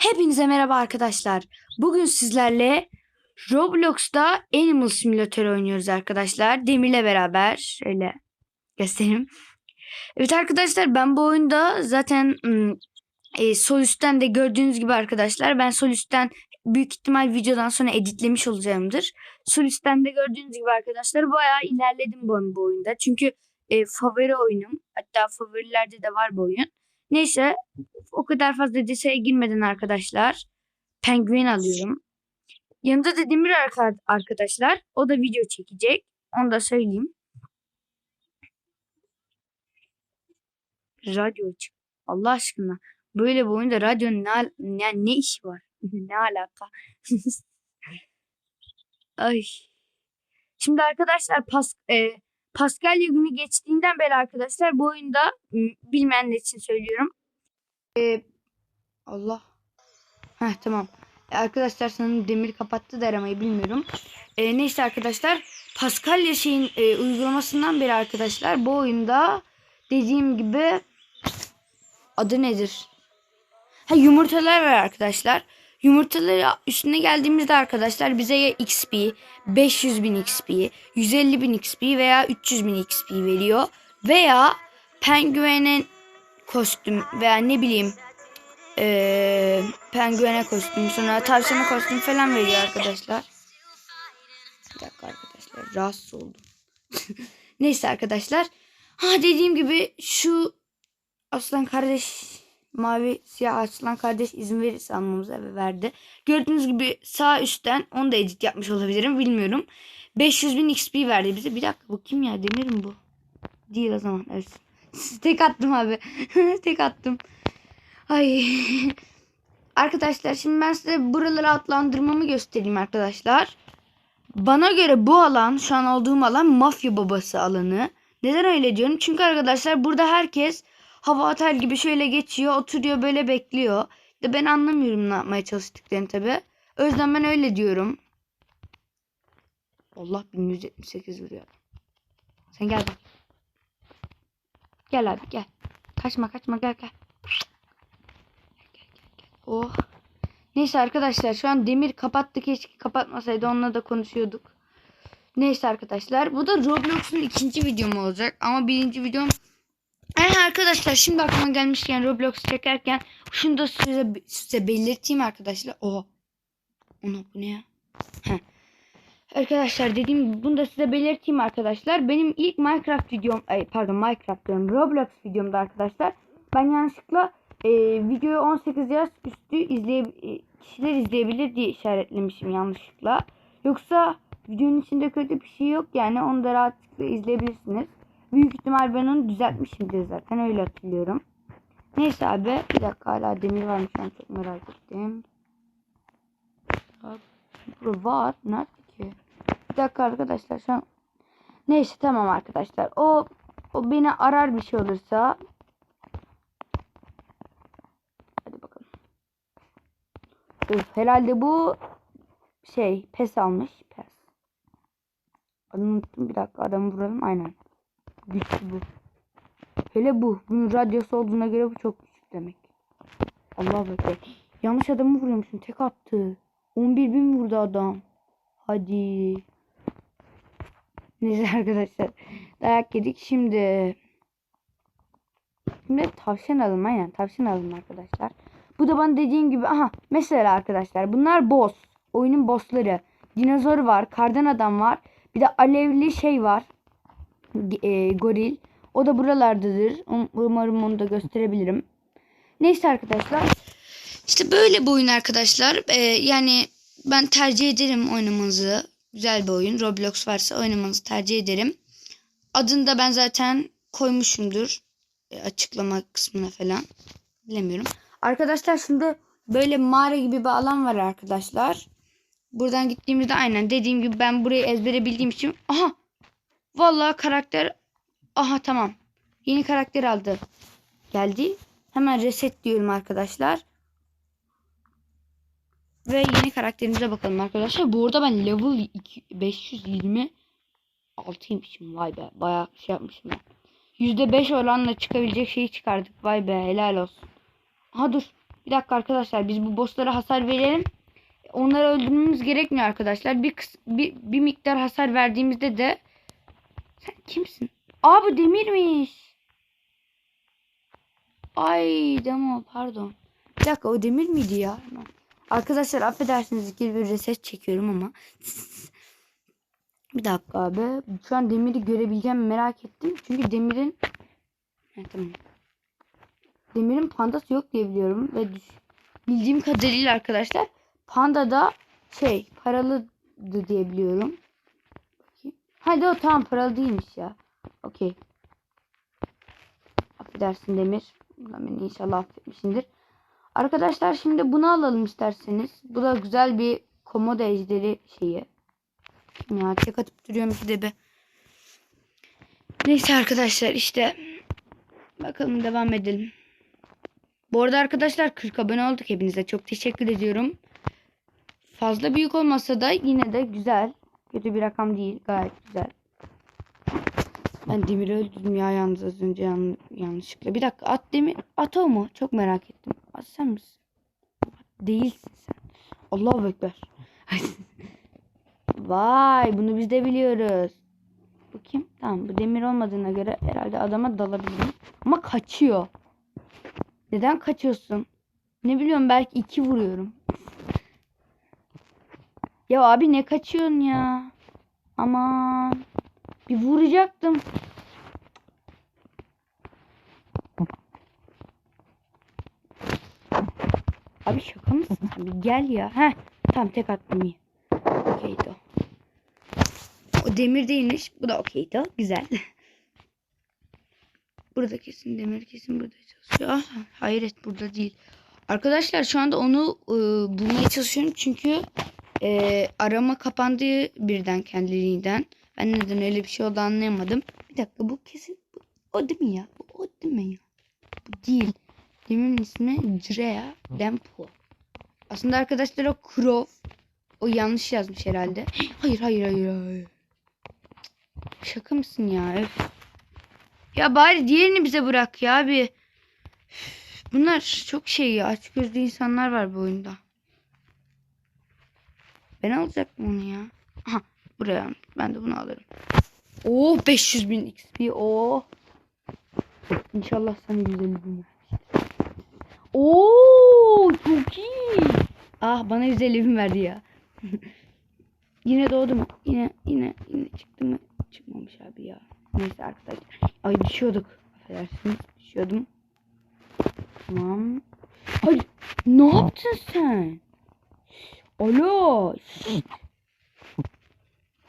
Hepinize merhaba arkadaşlar. Bugün sizlerle Roblox'ta Animal Simulator oynuyoruz arkadaşlar. Demir'le beraber. Şöyle göstereyim. Evet arkadaşlar ben bu oyunda zaten ım, e, sol üstten de gördüğünüz gibi arkadaşlar ben sol üstten büyük ihtimal videodan sonra editlemiş olacağımdır. Sol üstten de gördüğünüz gibi arkadaşlar bayağı ilerledim bu, bu oyunda. Çünkü e, favori oyunum. Hatta favorilerde de var bu oyun. Neyse o kadar fazla detaya girmeden arkadaşlar penguen alıyorum. Yanında da Demir arka- arkadaşlar. O da video çekecek. Onu da söyleyeyim. Radyo açık. Allah aşkına. Böyle bir oyunda radyonun ne, ne, ne işi var? ne alaka? Ay. Şimdi arkadaşlar pas, e, Paskalya günü geçtiğinden beri arkadaşlar bu oyunda m, bilmeyenler için söylüyorum. E, Allah. Heh tamam. E, arkadaşlar sanırım demir kapattı da aramayı bilmiyorum. E, neyse arkadaşlar Paskalya şeyin e, uygulamasından beri arkadaşlar bu oyunda dediğim gibi adı nedir? Ha yumurtalar var arkadaşlar. Yumurtaları üstüne geldiğimizde arkadaşlar bize ya XP, 500 bin XP, 150 bin XP veya 300 bin XP veriyor. Veya penguenin kostüm veya ne bileyim eee penguene kostüm sonra tavşana kostüm falan veriyor arkadaşlar. Bir dakika arkadaşlar rahatsız oldum. Neyse arkadaşlar. Ha dediğim gibi şu aslan kardeş mavi siyah aslan kardeş izin verirse almamıza ve verdi. Gördüğünüz gibi sağ üstten onu da edit yapmış olabilirim bilmiyorum. 500 bin XP verdi bize. Bir dakika bu kim ya demir mi bu? Değil o zaman. Evet. Tek attım abi. Tek attım. Ay. Arkadaşlar şimdi ben size buraları adlandırmamı göstereyim arkadaşlar. Bana göre bu alan şu an olduğum alan mafya babası alanı. Neden öyle diyorum? Çünkü arkadaşlar burada herkes hava otel gibi şöyle geçiyor, oturuyor böyle bekliyor. De ben anlamıyorum ne yapmaya çalıştıklarını tabi. O yüzden ben öyle diyorum. Allah 1178 vuruyor. Sen gel bak. Gel abi gel. Kaçma kaçma gel, gel. Oh. Neyse arkadaşlar şu an demir kapattı keşke kapatmasaydı onunla da konuşuyorduk. Neyse arkadaşlar bu da Roblox'un ikinci videom olacak ama birinci videom Evet arkadaşlar şimdi aklıma gelmişken Roblox çekerken şunu da size, size belirteyim arkadaşlar. Oha. Ona bu ne ya? Arkadaşlar dediğim gibi bunu da size belirteyim arkadaşlar. Benim ilk Minecraft videom ay pardon Minecraft diyorum Roblox videomda arkadaşlar. Ben yanlışlıkla e, videoyu 18 yaş üstü izleye, e, kişiler izleyebilir diye işaretlemişim yanlışlıkla. Yoksa videonun içinde kötü bir şey yok yani onu da rahatlıkla izleyebilirsiniz. Büyük ihtimal ben onu düzeltmişimdir zaten öyle hatırlıyorum. Neyse abi bir dakika hala demir varmış ben çok merak ettim. Burada var. Nerede ki? Bir dakika arkadaşlar şu an. Neyse tamam arkadaşlar. O o beni arar bir şey olursa. Hadi bakalım. Öf, herhalde bu şey pes almış. Pes. Adını unuttum bir dakika adamı vuralım aynen. Güçlü bu. Hele bu. Bunun radyosu olduğuna göre bu çok küçük demek. Allah bekle. Yanlış adamı vuruyormuşum. Tek attı. 11 bin vurdu adam. Hadi. Neyse arkadaşlar. Dayak yedik. Şimdi Şimdi tavşan alın. Aynen tavşan alın arkadaşlar. Bu da bana dediğim gibi. Aha mesela arkadaşlar. Bunlar boss. Oyunun bossları. Dinozor var. Kardan adam var. Bir de alevli şey var. E, goril. O da buralardadır. Um- Umarım onu da gösterebilirim. Neyse arkadaşlar. İşte böyle bir oyun arkadaşlar. Ee, yani ben tercih ederim oynamanızı. Güzel bir oyun. Roblox varsa oynamanızı tercih ederim. Adını da ben zaten koymuşumdur. e, açıklama kısmına falan. Bilemiyorum. Arkadaşlar şimdi böyle mağara gibi bir alan var arkadaşlar. Buradan gittiğimizde aynen dediğim gibi ben burayı ezbere bildiğim için. Aha. Vallahi karakter. Aha tamam. Yeni karakter aldı. Geldi. Hemen reset diyorum arkadaşlar. Ve yeni karakterimize bakalım arkadaşlar. Bu arada ben level 2, 526'ymışım. Vay be. Bayağı şey yapmışım ben. %5 oranla çıkabilecek şeyi çıkardık. Vay be helal olsun. Aha dur. Bir dakika arkadaşlar biz bu bosslara hasar verelim. Onları öldürmemiz gerekmiyor arkadaşlar. Bir, bir, bir miktar hasar verdiğimizde de sen kimsin? Aa bu demirmiş. Ay demo pardon. Bir dakika o demir miydi ya? Arkadaşlar affedersiniz ikili bir reset çekiyorum ama. Bir dakika abi. Şu an demiri görebileceğim merak ettim. Çünkü demirin Ha, tamam. Demirin pandası yok diye biliyorum ve bildiğim kadarıyla arkadaşlar panda da şey paralıdı diye biliyorum. Hadi o tamam paralı değilmiş ya. Okey. Affedersin Demir. Beni inşallah affetmişsindir. Arkadaşlar şimdi bunu alalım isterseniz. Bu da güzel bir komodo ejderi şeyi. Ya tek atıp duruyorum ki de be. Neyse arkadaşlar işte bakalım devam edelim. Bu arada arkadaşlar 40 abone olduk hepinize. Çok teşekkür ediyorum. Fazla büyük olmasa da yine de güzel. Kötü bir rakam değil. Gayet güzel. Ben Demir'i öldürdüm ya yalnız az önce yan- yanlışlıkla. Bir dakika at Demir. At o mu? Çok merak ettim. At sen misin? Değilsin sen. Allahu Ekber. Vay bunu biz de biliyoruz. Bu kim? Tamam bu demir olmadığına göre herhalde adama dalabilirim. Ama kaçıyor. Neden kaçıyorsun? Ne biliyorum belki iki vuruyorum. Ya abi ne kaçıyorsun ya? Aman. Bir vuracaktım. Abi şaka mısın? Abi gel ya. Heh. Tamam tek attım iyi. Okeydi o. O demir değilmiş. Bu da okeydi o. Güzel. Burada kesin demir kesin burada çalışıyor. Ah, hayret burada değil. Arkadaşlar şu anda onu e, bulmaya çalışıyorum çünkü e, arama kapandı birden kendiliğinden. Ben neden öyle bir şey oldu anlayamadım. Bir dakika bu kesin bu, o değil mi ya? Bu o değil mi ya? Bu değil. Demirin ismi Drea Lempo. Aslında arkadaşlar o Crow. O yanlış yazmış herhalde. Hayır hayır hayır hayır. Şaka mısın ya? Öf. Ya bari diğerini bize bırak ya abi. Bunlar çok şey ya. Aç gözlü insanlar var bu oyunda. Ben alacaktım onu ya. Aha buraya. Ben de bunu alırım. Oh 500 bin XP. Oh. İnşallah sana güzel bin vermiştir. Oo çok iyi. Ah bana 150 bin verdi ya. yine doğdu mu? Yine yine yine çıktı mı? Çıkmamış abi ya. Neyse arkadaşlar. Ay düşüyorduk. Affedersiniz. Düşüyordum. Tamam. Hayır. Ne yaptın sen? Alo.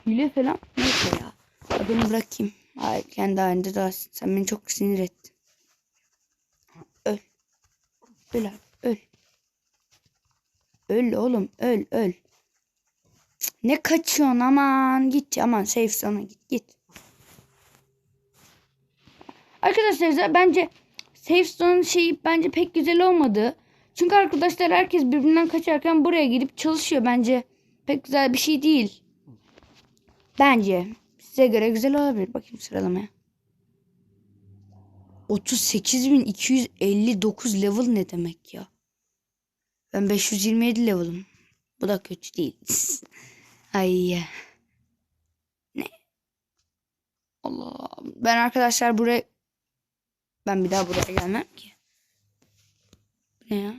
Hile falan. Neyse ya. Adını bırakayım. Hayır kendi halinde daha sen beni çok sinir ettin. Öl. Öl abi. Öl. Öl oğlum. Öl öl. Ne kaçıyorsun aman git aman safe sana git git. Arkadaşlar bence safe zone şeyi bence pek güzel olmadı. Çünkü arkadaşlar herkes birbirinden kaçarken buraya gidip çalışıyor bence. Pek güzel bir şey değil. Bence. Size göre güzel olabilir. Bakayım sıralamaya. 38.259 level ne demek ya? Ben 527 level'ım. Bu da kötü değil. Ay. Ne? Allah. Ben arkadaşlar buraya ben bir daha buraya gelmem ki. Ne ya?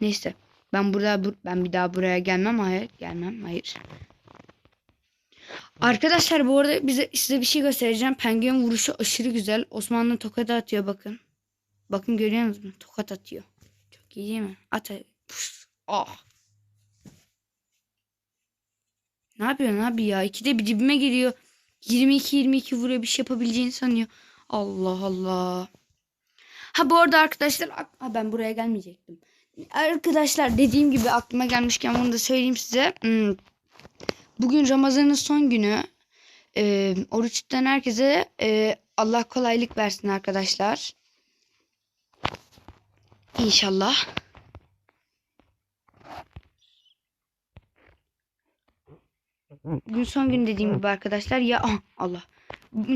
Neyse. Ben burada bu- ben bir daha buraya gelmem. Hayır, gelmem. Hayır. Arkadaşlar bu arada bize size bir şey göstereceğim. Penguen vuruşu aşırı güzel. Osmanlı tokat atıyor bakın. Bakın görüyor musunuz? Tokat atıyor. Çok iyi değil mi? At. Pus. Ah. Ne yapıyorsun abi ya? İkide bir dibime geliyor. 22-22 vuruyor bir şey yapabileceğini sanıyor. Allah Allah. Ha bu arada arkadaşlar ha, ben buraya gelmeyecektim. Arkadaşlar dediğim gibi aklıma gelmişken bunu da söyleyeyim size. Hmm. Bugün Ramazan'ın son günü. Ee, oruç tutan herkese e, Allah kolaylık versin arkadaşlar. İnşallah. Gün son gün dediğim gibi arkadaşlar ya ah, Allah.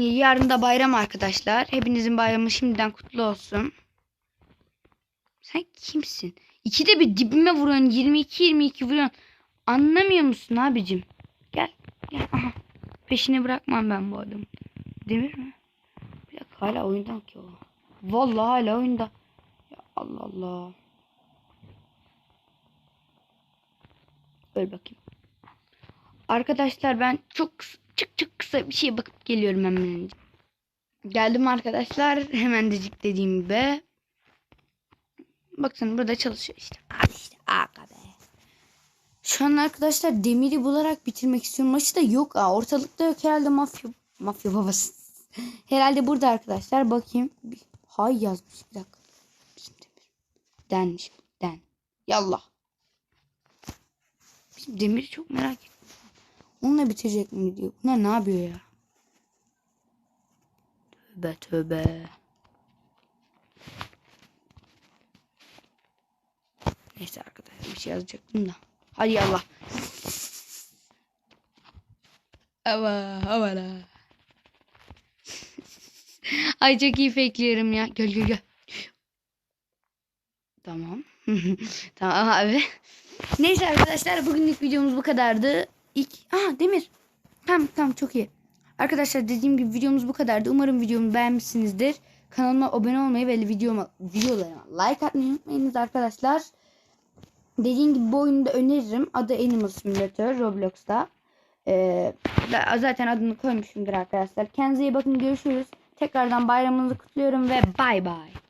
Yarın da bayram arkadaşlar. Hepinizin bayramı şimdiden kutlu olsun. Sen kimsin? İkide bir dibime vuruyorsun. 22-22 vuruyorsun. Anlamıyor musun abicim? Gel. Gel. Aha. Peşini bırakmam ben bu adamı. Demir mi? Bir dakika hala oyunda ki o. Vallahi hala oyunda. Ya Allah Allah. Öl bakayım. Arkadaşlar ben çok çok çok kısa bir şeye bakıp geliyorum hemen. Geldim arkadaşlar. Hemen decik dediğim gibi. Bakın burada çalışıyor işte. Abi işte aga. Şu an arkadaşlar demiri bularak bitirmek istiyorum. Maçı da yok. ha. Ortalıkta yok herhalde mafya. Mafya babası. herhalde burada arkadaşlar. Bakayım. Hay yazmış. Bir dakika. Demir. Denmiş. Den. Yallah. Bizim demiri çok merak ettim. Onunla bitirecek mi diyor. Bunlar ne yapıyor ya? Tövbe tövbe. Neyse arkadaşlar bir şey yazacaktım da. Hadi Allah. Hava havala. Ay çok iyi fakeliyorum ya. Gel gel gel. Tamam. tamam abi. Neyse arkadaşlar bugünlük videomuz bu kadardı. İlk... Aha Demir. Tamam tamam çok iyi. Arkadaşlar dediğim gibi videomuz bu kadardı. Umarım videomu beğenmişsinizdir. Kanalıma abone olmayı ve videoma, videolarıma like atmayı unutmayınız arkadaşlar. Dediğim gibi bu oyunu da öneririm. Adı Animal Simulator Roblox'ta. Ee, zaten adını koymuşumdur arkadaşlar. Kendinize iyi bakın. Görüşürüz. Tekrardan bayramınızı kutluyorum ve bay bay.